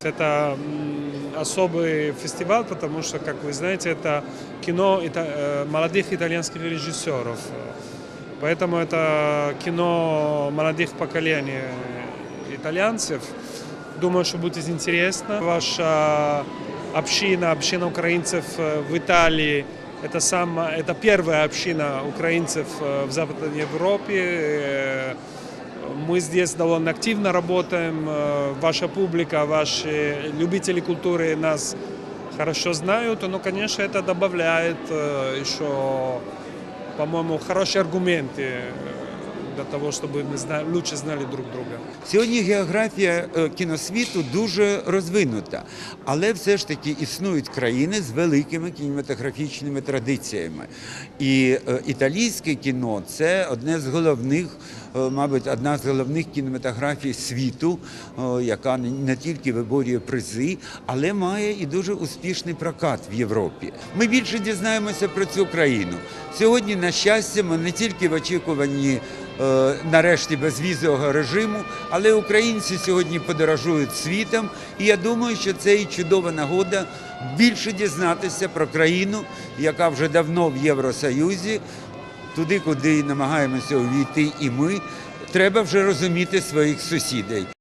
Это м, особый фестиваль, потому что, как вы знаете, это кино ита- э, молодых итальянских режиссеров. Поэтому это кино молодых поколений итальянцев. Думаю, что будет интересно. Ваша община, община украинцев э, в Италии, это, сама, это первая община украинцев э, в Западной Европе. Э, Мы здесь довольно активно работаем. Э, Ваша публика, ваши любители культуры нас хорошо знают. Но, конечно, это добавляет э, еще, по-моему, хорошие аргументы э, для того, чтобы мы зна- лучше знали друг друга. Сьогодні географія е, кіносвіту дуже розвинута, але все ж таки існують країни з великими кінематографічними традиціями. І е, італійське кіно це одне з головних, е, мабуть, одна з головних кінематографій світу, яка не- тільки виборює призи, але має і дуже успішний прокат в Європі. Ми більше дізнаємося про цю країну. Сьогодні, на щастя, ми не тільки в очікуванні нарешті безвізового режиму, але українці сьогодні подорожують світом, і я думаю, що це і чудова нагода більше дізнатися про країну, яка вже давно в Євросоюзі, туди, куди намагаємося увійти, і ми. Треба вже розуміти своїх сусідей.